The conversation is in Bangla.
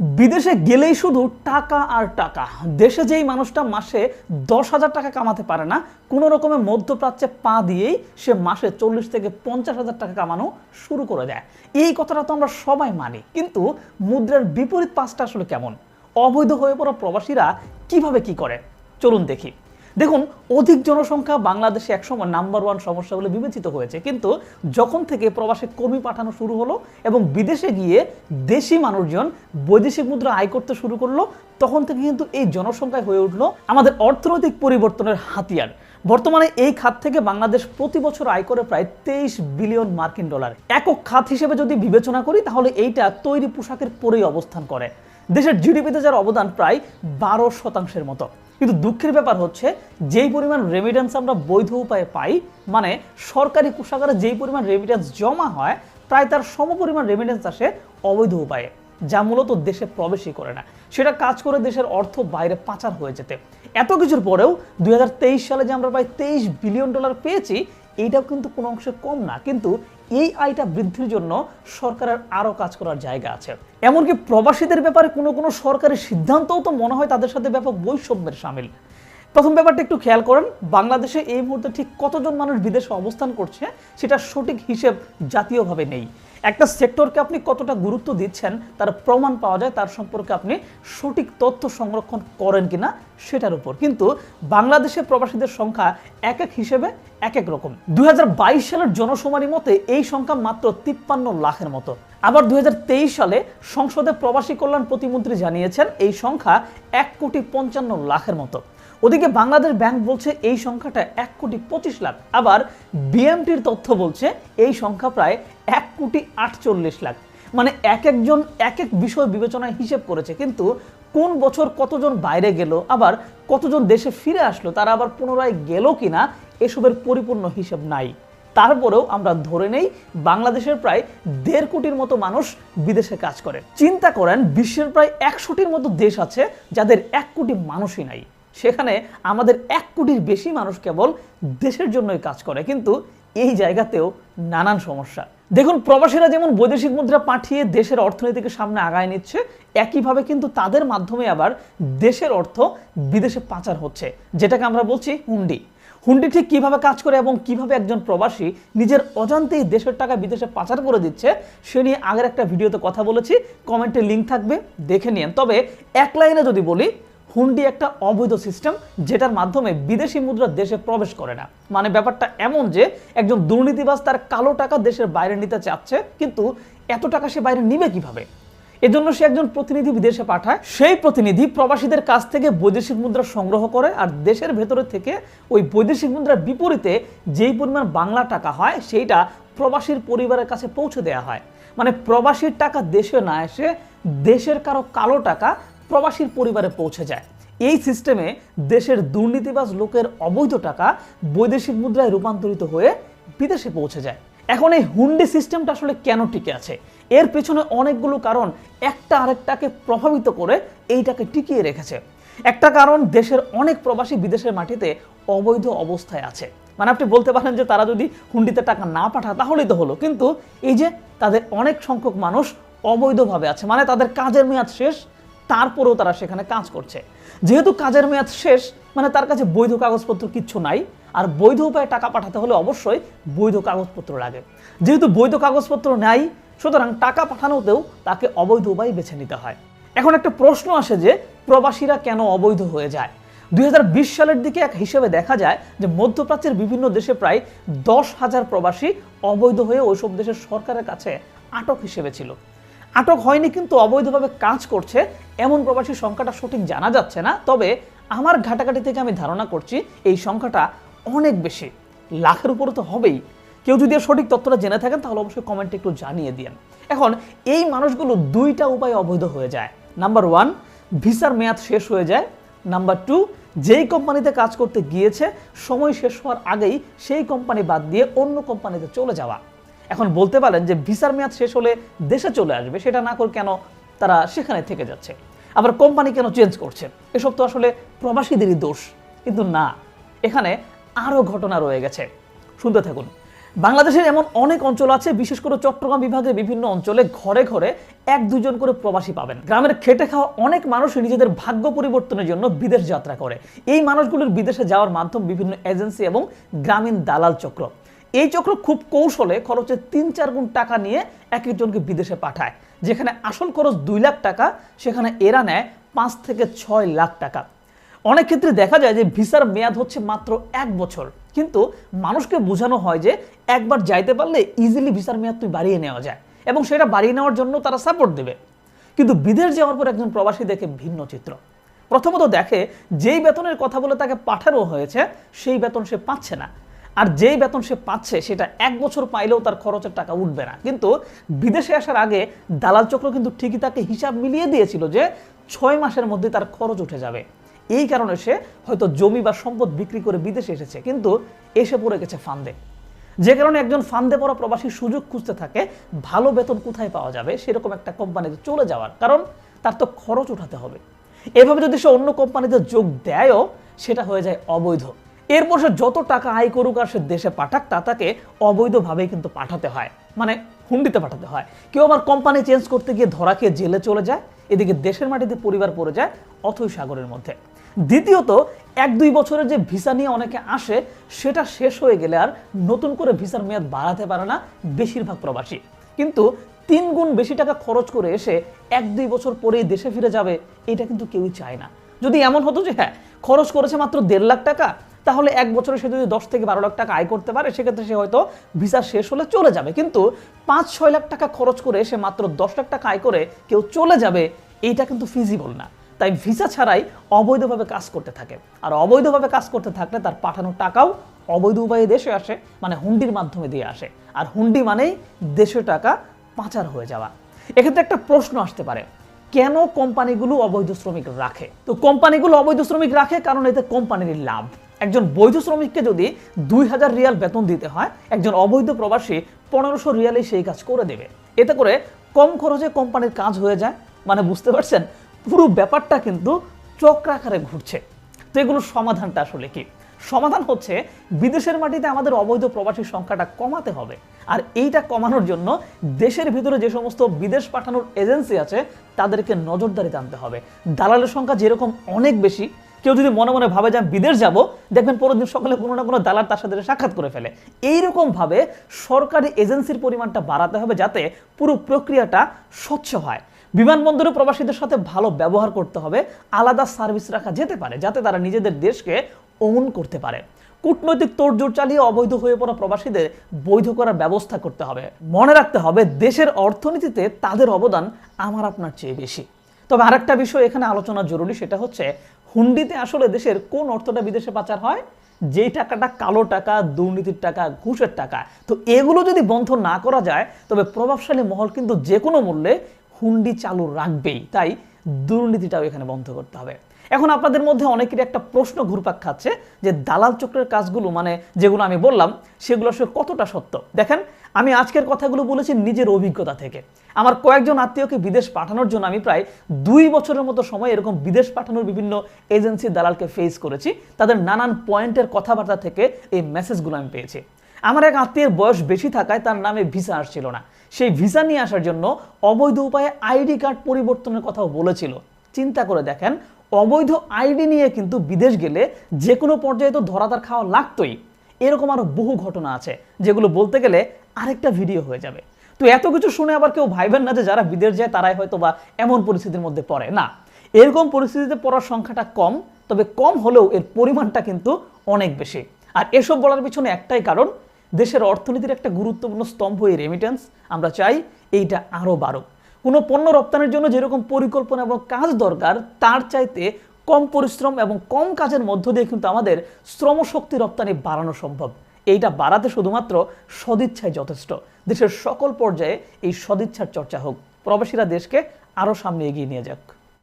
বিদেশে গেলেই শুধু টাকা আর টাকা। দেশে যেই মানুষটা মাসে দশ হাজার টাকা কামাতে পারে না, কোনো রকমের মধ্যপ্রাচ্যে পা দিয়েই সে মাসে চল্লিশ থেকে পঞ্চাশ হাজার টাকা কামানো শুরু করে দেয়। এই কথাটা তো আমরা সবাই মানি, কিন্তু মুদ্রার বিপরীত পাশটা আসলে কেমন? অবৈধ হয়ে পড়া প্রবাসীরা কীভাবে কি করে? চলুন দেখি। দেখুন, অধিক জনসংখ্যা বাংলাদেশে একসময় নাম্বার ওয়ান সমস্যা বলে বিবেচিত হয়েছে। কিন্তু যখন থেকে প্রবাসে কর্মী পাঠানো শুরু হলো এবং বিদেশে গিয়ে দেশি মানুষজন বৈদেশিক মুদ্রা আয় করতে শুরু করল, তখন থেকে কিন্তু এই জনসংখ্যায় হয়ে উঠল আমাদের অর্থনৈতিক পরিবর্তনের হাতিয়ার। বর্তমানে এই খাত থেকে বাংলাদেশ প্রতি বছর আয় করে প্রায় তেইশ বিলিয়ন মার্কিন ডলার। একক খাত হিসেবে যদি বিবেচনা করি, তাহলে এইটা তৈরি পোশাকের পরেই অবস্থান করে। দেশের জিডিপিতে যার অবদান প্রায় বারো শতাংশের মতো। কিন্তু দুঃখের ব্যাপার হচ্ছে, যেই পরিমাণ রেমিটেন্স আমরা বৈধ উপায়ে পাই মানে সরকারি কোষাগারে যেই পরিমাণ রেমিটেন্স জমা হয়, প্রায় তার সম সমপরিমাণ রেমিটেন্স আসে অবৈধ উপায়ে, যা মূলত দেশে প্রবেশই করে না। সেটা কাজ করে দেশের অর্থ বাইরে পাচার হয়ে যেতে। এত কিছুর পরেও দুই হাজার তেইশ সালে যে আমরা প্রায় তেইশ বিলিয়ন ডলার পেয়েছি, এইটাও কিন্তু কোনো অংশে কম না। কিন্তু এই আয়টা বৃদ্ধির জন্য সরকারের আরও কাজ করার জায়গা আছে। এমনকি প্রবাসীদের ব্যাপারে কোনো কোনো সরকারের সিদ্ধান্তও তো মনে হয় তাদের সাথে ব্যাপক বৈষম্যের সামিল। প্রথম ব্যাপারটা একটু খেয়াল করেন, বাংলাদেশে এই মুহূর্তে ঠিক কতজন মানুষ বিদেশে অবস্থান করছে সেটা সঠিক হিসেব জাতীয়ভাবে নেই। একটা সেক্টরকে আপনি কতটা গুরুত্ব দিচ্ছেন, তার প্রমাণ পাওয়া যায়, তার সম্পর্কে আপনি সঠিক তথ্য সংরক্ষণ করেন কিনা সেটার উপর। কিন্তু বাংলাদেশে প্রবাসীদের সংখ্যা এক এক হিসেবে এক এক রকম। দুই হাজার বাইশ সালের জনশুমারি মতে এই সংখ্যা মাত্র তিপ্পান্ন লাখের মতো। আবার দুই হাজার তেইশ সালে সংসদে প্রবাসী কল্যাণ প্রতিমন্ত্রী জানিয়েছেন, এই সংখ্যা এক কোটি পঞ্চান্ন লাখের মতো। ওদিকে বাংলাদেশ ব্যাংক বলছে এই সংখ্যাটা এক কোটি পঁচিশ লাখ। আবার বিএমটির তথ্য বলছে এই সংখ্যা প্রায় এক কোটি আটচল্লিশ লাখ। মানে এক একজন, এক এক বিষয় বিবেচনায় হিসেব করেছে। কিন্তু কোন বছর কতজন বাইরে গেল, আবার কতজন দেশে ফিরে আসলো, তারা আবার পুনরায় গেল কিনা, এসবের পরিপূর্ণ হিসেব নাই। তারপরেও আমরা ধরে নেই, বাংলাদেশের প্রায় দেড় কোটির মতো মানুষ বিদেশে কাজ করে। চিন্তা করেন, বিশ্বের প্রায় একশোটির মতো দেশ আছে যাদের এক কোটি মানুষই নাই। সেখানে আমাদের এক কোটির বেশি মানুষ কেবল দেশের জন্যই কাজ করে। কিন্তু এই জায়গাতেও নানান সমস্যা। দেখুন, প্রবাসীরা যেমন বৈদেশিক মুদ্রা পাঠিয়ে দেশের অর্থনীতিকে সামনে আগায় নিচ্ছে, একইভাবে কিন্তু তাদের মাধ্যমে আবার দেশের অর্থ বিদেশে পাচার হচ্ছে, যেটাকে আমরা বলছি হুন্ডি। হুন্ডি ঠিক কীভাবে কাজ করে এবং কীভাবে একজন প্রবাসী নিজের অজান্তেই দেশের টাকা বিদেশে পাচার করে দিচ্ছে, সে নিয়ে আগের একটা ভিডিওতে কথা বলেছি। কমেন্টে লিঙ্ক থাকবে, দেখে নিন তবে এক লাইনে যদি বলি হুন্ডি একটা অবৈধ সিস্টেম যেটার মাধ্যমে বিদেশি মুদ্রা দেশে প্রবেশ করে না। মানে ব্যাপারটা এমন যে, একজন দুর্নীতিবাজ তার কালো টাকা দেশের বাইরে নিতে চাচ্ছে, কিন্তু এত টাকা সে বাইরে নিবে কীভাবে? এজন্য সে একজন প্রতিনিধি বিদেশে পাঠায়। সেই প্রতিনিধি প্রবাসীদের কাছ থেকে বৈদেশিক মুদ্রা সংগ্রহ করে আর দেশের ভেতরে থেকে ওই বৈদেশিক মুদ্রার বিপরীতে যেই পরিমাণ বাংলা টাকা হয়, সেইটা প্রবাসীর পরিবারের কাছে পৌঁছে দেওয়া হয়। মানে প্রবাসীর টাকা দেশে না এসে দেশের কারও কালো টাকা প্রবাসীর পরিবারে পৌঁছে যায়। এই সিস্টেমে দেশের দুর্নীতিবাজ লোকের অবৈধ টাকা বৈদেশিক মুদ্রায় রূপান্তরিত হয়ে বিদেশে পৌঁছে যায়। এখন এই হুন্ডি সিস্টেমটা আসলে কেন টিকে আছে? এর পেছনে অনেকগুলো কারণ একটা আরেকটাকে প্রভাবিত করে এইটাকে টিকিয়ে রেখেছে। একটা কারণ, দেশের অনেক প্রবাসী বিদেশের মাটিতে অবৈধ অবস্থায় আছে। মানে আপনি বলতে পারেন যে তারা যদি হুন্ডিতে টাকা না পাঠায়, তাহলেই তো হলো। কিন্তু এই যে তাদের অনেক সংখ্যক মানুষ অবৈধভাবে আছে মানে তাদের কাজের মেয়াদ শেষ তারপরেও তারা সেখানে কাজ করছে। যেহেতু কাজের মেয়াদ শেষ মানে তার কাছে বৈধ কাগজপত্র কিচ্ছু নাই, আর বৈধ উপায়ে টাকা পাঠাতে হলে অবশ্যই বৈধ কাগজপত্র লাগে। যেহেতু বৈধ কাগজপত্র নাই, সুতরাং টাকা পাঠানোতেও তাকে অবৈধ উপায় বেছে নিতে হয়। এখন একটা প্রশ্ন আসে যে, প্রবাসীরা কেন অবৈধ হয়ে যায়? দুই হাজার বিশ সালের দিকে এক হিসেবে দেখা যায় যে, মধ্যপ্রাচ্যের বিভিন্ন দেশে প্রায় দশ হাজার প্রবাসী অবৈধ হয়ে ওইসব দেশের সরকারের কাছে আটক হিসেবে ছিল। আটক হয়নি কিন্তু অবৈধভাবে কাজ করছে, এমন প্রবাসীর সংখ্যাটা সঠিক জানা যাচ্ছে না। তবে আমার ঘাটাঘাটি থেকে আমি ধারণা করছি এই সংখ্যাটা অনেক বেশি, লাখের উপরে তো হবেই। কেউ যদি সঠিক তথ্যটা জেনে থাকেন, তাহলে অবশ্যই কমেন্টে একটু জানিয়ে দিন এখন, এই মানুষগুলো দুইটা উপায়ে অবৈধ হয়ে যায়। নাম্বার ওয়ান ভিসার মেয়াদ শেষ হয়ে যায়। নাম্বার টু যেই কোম্পানিতে কাজ করতে গিয়েছে, সময় শেষ হওয়ার আগেই সেই কোম্পানি বাদ দিয়ে অন্য কোম্পানিতে চলে যাওয়া। এখন বলতে পারেন যে ভিসার মেয়াদ শেষ হলে দেশে চলে আসবে, সেটা না করে কেন তারা সেখানে থেকে যাচ্ছে? আবার কোম্পানি কেন চেঞ্জ করছে? এসব তো আসলে প্রবাসীদেরই দোষ, কিন্তু না, এখানে আরও ঘটনা রয়ে গেছে। শুনতে থাকুন। বাংলাদেশের এমন অনেক অঞ্চল আছে, বিশেষ করে চট্টগ্রাম বিভাগের বিভিন্ন অঞ্চলে ঘরে ঘরে এক দুজন করে প্রবাসী পাবেন। গ্রামের খেটে খাওয়া অনেক মানুষ নিজেদের ভাগ্য পরিবর্তনের জন্য বিদেশ যাত্রা করে। এই মানুষগুলোর বিদেশে যাওয়ার মাধ্যম বিভিন্ন এজেন্সি এবং গ্রামীণ দালাল চক্র। এই চক্র খুব কৌশলে খরচের তিন চার গুণ টাকা নিয়ে এক একজনকে বিদেশে পাঠায়। যেখানে আসল খরচ দুই লাখ টাকা, সেখানে এরা নেয় পাঁচ থেকে ছয় লাখ টাকা। অনেক ক্ষেত্রে দেখা যায় যে ভিসার মেয়াদ হচ্ছে মাত্র এক বছর। কিন্তু মানুষকে বোঝানো হয় যে একবার যাইতে পারলে ইজিলি ভিসার মেয়াদ তুই বাড়িয়ে নেওয়া যায় এবং সেটা বাড়িয়ে নেওয়ার জন্য তারা সাপোর্ট দেবে। কিন্তু বিদেশ যাওয়ার পর একজন প্রবাসী দেখে ভিন্ন চিত্র। প্রথমত দেখে যেই বেতনের কথা বলে তাকে পাঠানো হয়েছে, সেই বেতন সে পাচ্ছে না। আর যেই বেতন সে পাচ্ছে, সেটা এক বছর পাইলেও তার খরচের টাকা উঠবে না। কিন্তু বিদেশে আসার আগে দালাল চক্র কিন্তু ঠিকই তাকে হিসাব মিলিয়ে দিয়েছিল যে ছয় মাসের মধ্যে তার খরচ উঠে যাবে। এই কারণে সে হয়তো জমি বা সম্পদ বিক্রি করে বিদেশে এসেছে, কিন্তু এসে পড়ে গেছে ফান্দে। যে কারণে একজন ফান্দে পড়া প্রবাসী সুযোগ খুঁজতে থাকে, ভালো বেতন কোথায় পাওয়া যাবে, সেরকম একটা কোম্পানিতে চলে যাওয়ার। কারণ তার তো খরচ উঠাতে হবে। এভাবে যদি সে অন্য কোম্পানিতে যোগ দেয়ও, সেটা হয়ে যায় অবৈধ। এরপর সে যত টাকা আয় করুক আর সে দেশে পাঠাক, তা তাকে অবৈধভাবেই কিন্তু পাঠাতে হয়। মানে হুন্ডিতে পাঠাতে হয়। কেউ আবার কোম্পানি চেঞ্জ করতে গিয়ে ধরা খেয়ে জেলে চলে যায়, এদিকে দেশের মাটিতে পরিবার পড়ে যায়, অথই সাগরের মধ্যে। দ্বিতীয়ত, এক দুই বছরের যে ভিসা নিয়ে অনেকে আসে, সেটা শেষ হয়ে গেলে আর নতুন করে ভিসার মেয়াদ বাড়াতে পারে না বেশিরভাগ প্রবাসী। কিন্তু তিন গুণ বেশি টাকা খরচ করে এসে এক দুই বছর পরেই দেশে ফিরে যাবে, এটা কিন্তু কেউই চায় না। যদি এমন হতো যে হ্যাঁ খরচ করেছে মাত্র দেড় লাখ টাকা তাহলে এক বছরে সে যদি দশ থেকে বারো লাখ টাকা আয় করতে পারে, সেক্ষেত্রে সে হয়তো ভিসা শেষ হলে চলে যাবে। কিন্তু পাঁচ, ছয় লাখ টাকা খরচ করে সে মাত্র দশ লাখ টাকা আয় করে কেউ চলে যাবে, এইটা কিন্তু ফিজিবল না। তাই ভিসা ছাড়াই অবৈধভাবে কাজ করতে থাকে। আর অবৈধভাবে কাজ করতে থাকলে তার পাঠানো টাকাও অবৈধ উপায়ে দেশে আসে মানে হুন্ডির মাধ্যমে দিয়ে আসে। আর হুন্ডি মানেই দেশের টাকা পাচার হয়ে যাওয়া। এক্ষেত্রে একটা প্রশ্ন আসতে পারে, কেন কোম্পানিগুলো অবৈধ শ্রমিক রাখে? তো কোম্পানিগুলো অবৈধ শ্রমিক রাখে কারণ এতে কোম্পানির লাভ। একজন বৈধ শ্রমিককে যদি দুই হাজার রিয়াল বেতন দিতে হয়, একজন অবৈধ প্রবাসী পনেরোশো রিয়ালে সেই কাজ করে দেবে। এতে করে কম খরচে কোম্পানির কাজ হয়ে যায়। মানে বুঝতে পারছেন? পুরো ব্যাপারটা কিন্তু চক্রাকারে ঘুরছে। তো এগুলোর সমাধানটা আসলে কি? সমাধান হচ্ছে বিদেশের মাটিতে আমাদের অবৈধ প্রবাসীর সংখ্যাটা কমাতে হবে। আর এইটা কমানোর জন্য দেশের ভিতরে যে সমস্ত বিদেশ পাঠানোর এজেন্সি আছে, তাদেরকে নজরদারিতে আনতে হবে। দালালের সংখ্যা যেরকম অনেক বেশি কেউ যদি মনে মনে ভাবে যে আমি বিদেশ যাব, দেখবেন পরের দিন সকালে কোনো না কোনো দালাল তার সাথে সাক্ষাৎ করে ফেলে। এইরকম ভাবে সরকারি এজেন্সির পরিমাণটা বাড়াতে হবে যাতে পুরো প্রক্রিয়াটা স্বচ্ছ হয়। বিমানবন্দরে প্রবাসীদের সাথে ভালো ব্যবহার করতে হবে, আলাদা সার্ভিস রাখা যেতে পারে, যাতে তারা নিজেদের দেশকে ওন করতে পারে। কূটনৈতিক তোড়জোড় চালিয়ে অবৈধ হয়ে পড়া প্রবাসীদের বৈধ করার ব্যবস্থা করতে হবে। মনে রাখতে হবে, দেশের অর্থনীতিতে তাদের অবদান আমার আপনার চেয়ে বেশি। তবে আরেকটা বিষয় এখানে আলোচনা জরুরি, সেটা হচ্ছে হুন্ডিতে আসলে দেশের কোন অর্থটা বিদেশে পাচার হয়? যেই টাকাটা কালো টাকা, দুর্নীতির টাকা, ঘুষের টাকা। তো এগুলো যদি বন্ধ না করা যায়, তবে প্রভাবশালী মহল কিন্তু যে কোনো মূল্যে হুন্ডি চালু রাখবেই। তাই দুর্নীতিটাও এখানে বন্ধ করতে হবে। এখন আপনাদের মধ্যে অনেকেরই একটা প্রশ্ন ঘুরপাক খাচ্ছে যে দালাল চক্রের কাজগুলো মানে যেগুলো আমি বললাম, সেগুলো আসলে কতটা সত্য? দেখেন, আমি আজকের কথাগুলো বলেছি নিজের অভিজ্ঞতা থেকে। আমার কয়েকজন আত্মীয়কে বিদেশ পাঠানোর জন্য আমি প্রায় দুই বছরের মতো সময় এরকম বিদেশ পাঠানোর বিভিন্ন এজেন্সি দালালকে ফেস করেছি। তাদের নানান পয়েন্টের কথাবার্তা থেকে এই মেসেজগুলো আমি পেয়েছি। আমার এক আত্মীয়ের বয়স বেশি থাকায় তার নামে ভিসা আসছিল না। সেই ভিসা নিয়ে আসার জন্য অবৈধ উপায়ে আইডি কার্ড পরিবর্তনের কথাও বলেছিল। চিন্তা করে দেখেন অবৈধ আইডি নিয়ে কিন্তু বিদেশ গেলে যে কোনো পর্যায়ে তো ধরা তার খাওয়া লাগতোই। এরকম আরও বহু ঘটনা আছে, যেগুলো বলতে গেলে আরেকটা ভিডিও হয়ে যাবে। তো এত কিছু শুনে আবার কেউ ভাইবেন না যে যারা বিদেশ যায় তারাই হয়তো বা এমন পরিস্থিতির মধ্যে পড়ে। না, এরকম পরিস্থিতিতে পড়ার সংখ্যাটা কম, তবে কম হলেও এর পরিমাণটা কিন্তু অনেক বেশি। আর এসব বলার পিছনে একটাই কারণ, দেশের অর্থনীতির একটা গুরুত্বপূর্ণ স্তম্ভ এই রেমিটেন্স আমরা চাই এইটা আরও বাড়ুক। কোনো পণ্য রপ্তানির জন্য যেরকম পরিকল্পনা এবং কাজ দরকার, তার চাইতে কম পরিশ্রম এবং কম কাজের মধ্য দিয়ে কিন্তু আমাদের শ্রমশক্তি রপ্তানি বাড়ানো সম্ভব। এইটা বাড়াতে শুধুমাত্র সদিচ্ছাই যথেষ্ট। দেশের সকল পর্যায়ে এই সদিচ্ছার চর্চা হোক। প্রবাসীরা দেশকে আরও সামনে এগিয়ে নিয়ে যাক।